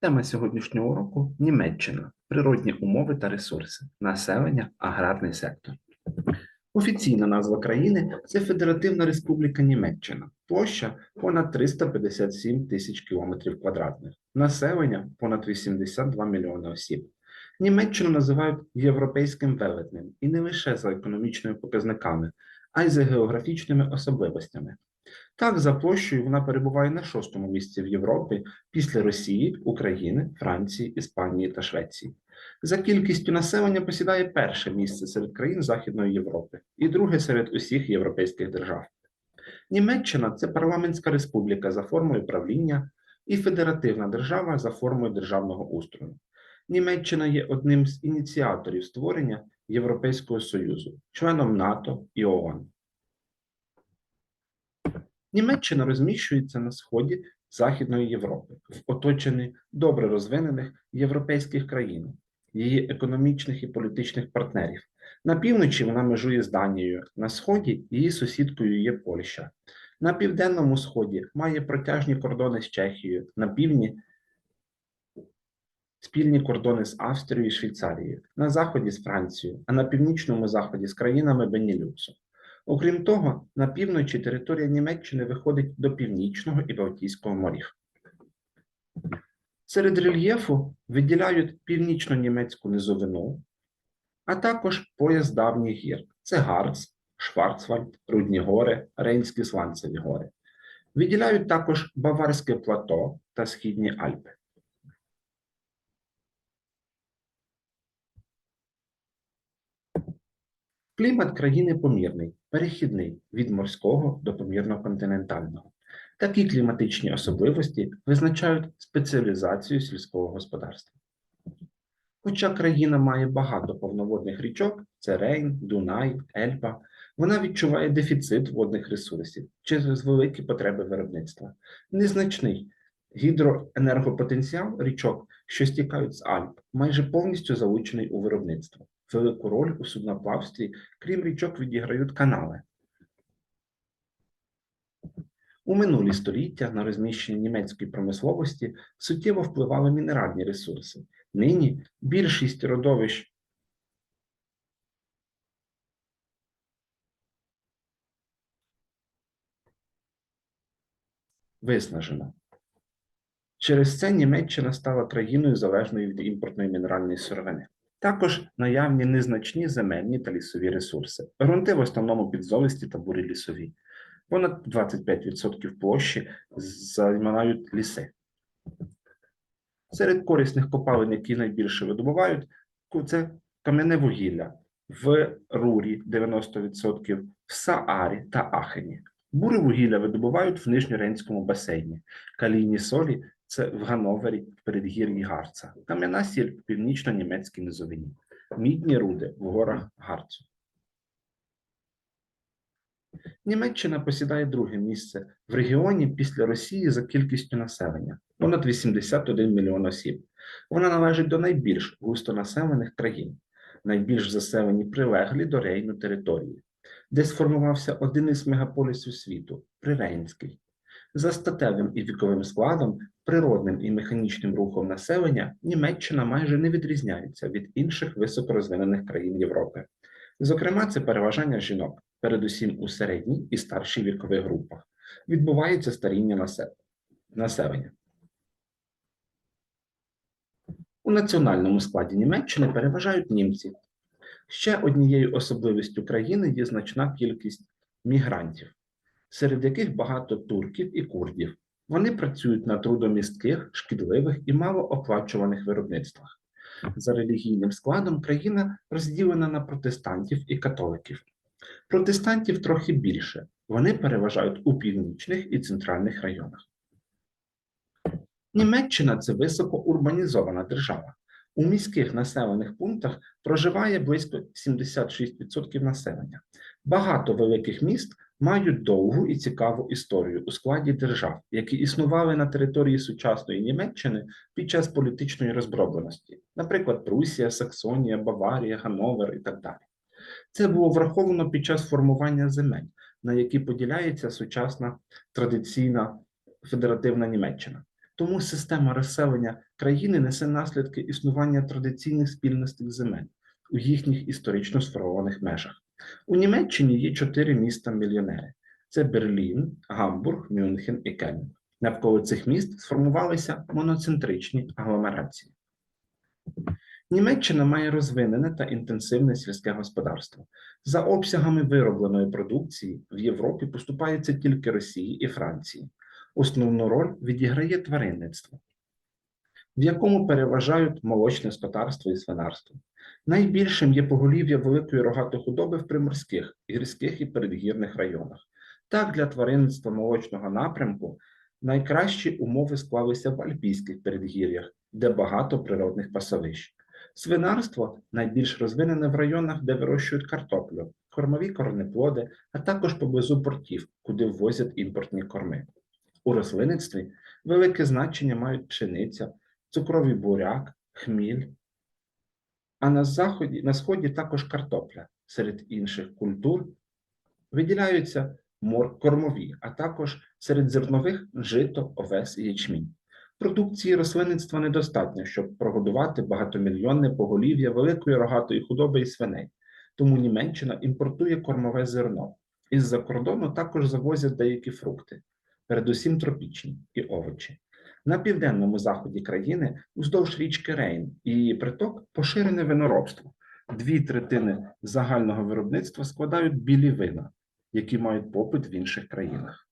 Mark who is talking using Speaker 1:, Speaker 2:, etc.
Speaker 1: Тема сьогоднішнього уроку Німеччина. Природні умови та ресурси. Населення, аграрний сектор. Офіційна назва країни це Федеративна Республіка Німеччина. Площа понад 357 тисяч кілометрів квадратних. Населення понад 82 мільйони осіб. Німеччину називають європейським велетнем і не лише за економічними показниками, а й за географічними особливостями. Так, за площею вона перебуває на шостому місці в Європі після Росії, України, Франції, Іспанії та Швеції. За кількістю населення посідає перше місце серед країн Західної Європи і друге серед усіх європейських держав. Німеччина це парламентська республіка за формою правління і федеративна держава за формою державного устрою. Німеччина є одним з ініціаторів створення Європейського Союзу, членом НАТО і ООН. Німеччина розміщується на сході Західної Європи, в оточенні добре розвинених європейських країн, її економічних і політичних партнерів. На півночі вона межує з Данією, на сході її сусідкою є Польща. На південному сході має протяжні кордони з Чехією, на півдні спільні кордони з Австрією і Швейцарією, на заході з Францією, а на північному заході з країнами Бенілюксу. Окрім того, на півночі територія Німеччини виходить до Північного і Балтійського морів. Серед рельєфу виділяють північно-німецьку низовину, а також пояс давніх гір. Це Гарц, Шварцвальд, Рудні гори, Рейнські Сланцеві гори. Виділяють також Баварське плато та Східні Альпи. Клімат країни помірний, перехідний від морського до помірно-континентального. Такі кліматичні особливості визначають спеціалізацію сільського господарства. Хоча країна має багато повноводних річок, це Рейн, Дунай, Ельба, вона відчуває дефіцит водних ресурсів через великі потреби виробництва. Незначний гідроенергопотенціал річок, що стікають з Альп, майже повністю залучений у виробництво. Велику роль у судноплавстві, крім річок, відіграють канали. У минулі століття на розміщення німецької промисловості суттєво впливали мінеральні ресурси. Нині більшість родовищ виснажена. Через це Німеччина стала країною залежною від імпортної мінеральної сировини. Також наявні незначні земельні та лісові ресурси. Грунти в основному підзолисті та бурі лісові. Понад 25% площі займають ліси. Серед корисних копалин, які найбільше видобувають, це кам'яне вугілля в Рурі 90%, в Саарі та Ахені. Буре вугілля видобувають в Нижньоренському басейні, калійні солі це в Гановері в передгір'ї Гарца, кам'яна сіль в північно-німецькій низовині, мідні руди в горах Гарцу. Німеччина посідає друге місце в регіоні після Росії за кількістю населення понад 81 мільйон осіб. Вона належить до найбільш густонаселених країн, найбільш заселені прилеглі до Рейну території, де сформувався один із мегаполісів світу Прирейнський. За статевим і віковим складом, природним і механічним рухом населення Німеччина майже не відрізняється від інших високорозвинених країн Європи. Зокрема, це переважання жінок, передусім у середній і старшій вікових групах. Відбувається старіння населення. У національному складі Німеччини переважають німці. Ще однією особливістю країни є значна кількість мігрантів, серед яких багато турків і курдів. Вони працюють на трудомістких, шкідливих і малооплачуваних виробництвах. За релігійним складом країна розділена на протестантів і католиків. Протестантів трохи більше, вони переважають у північних і центральних районах. Німеччина це високоурбанізована держава. У міських населених пунктах проживає близько 76% населення. Багато великих міст мають довгу і цікаву історію у складі держав, які існували на території сучасної Німеччини під час політичної розбробленості, наприклад, Прусія, Саксонія, Баварія, Гановер і так далі. Це було враховано під час формування земель, на які поділяється сучасна традиційна федеративна Німеччина. Тому система розселення країни несе наслідки існування традиційних спільностей земель у їхніх історично сформованих межах. У Німеччині є чотири міста-мільйонери: це Берлін, Гамбург, Мюнхен і Кельн. Навколо цих міст сформувалися моноцентричні агломерації. Німеччина має розвинене та інтенсивне сільське господарство. За обсягами виробленої продукції в Європі поступаються тільки Росії і Франції. Основну роль відіграє тваринництво, в якому переважають молочне скотарство і свинарство. Найбільшим є поголів'я великої рогатої худоби в приморських, гірських і передгірних районах. Так, для тваринництва молочного напрямку найкращі умови склалися в альпійських передгір'ях, де багато природних пасовищ. Свинарство найбільш розвинене в районах, де вирощують картоплю, кормові корнеплоди, а також поблизу портів, куди ввозять імпортні корми. У рослинництві велике значення мають пшениця, цукровий буряк, хміль, а на заході, на сході також картопля. Серед інших культур виділяються кормові, а також серед зернових жито, овес і ячмінь. Продукції рослинництва недостатньо, щоб прогодувати багатомільйонне поголів'я великої рогатої худоби і свиней. Тому Німеччина імпортує кормове зерно. Із-за кордону також завозять деякі фрукти, передусім тропічні і овочі. На південному заході країни уздовж річки Рейн і приток поширене виноробство. Дві третини загального виробництва складають білі вина, які мають попит в інших країнах.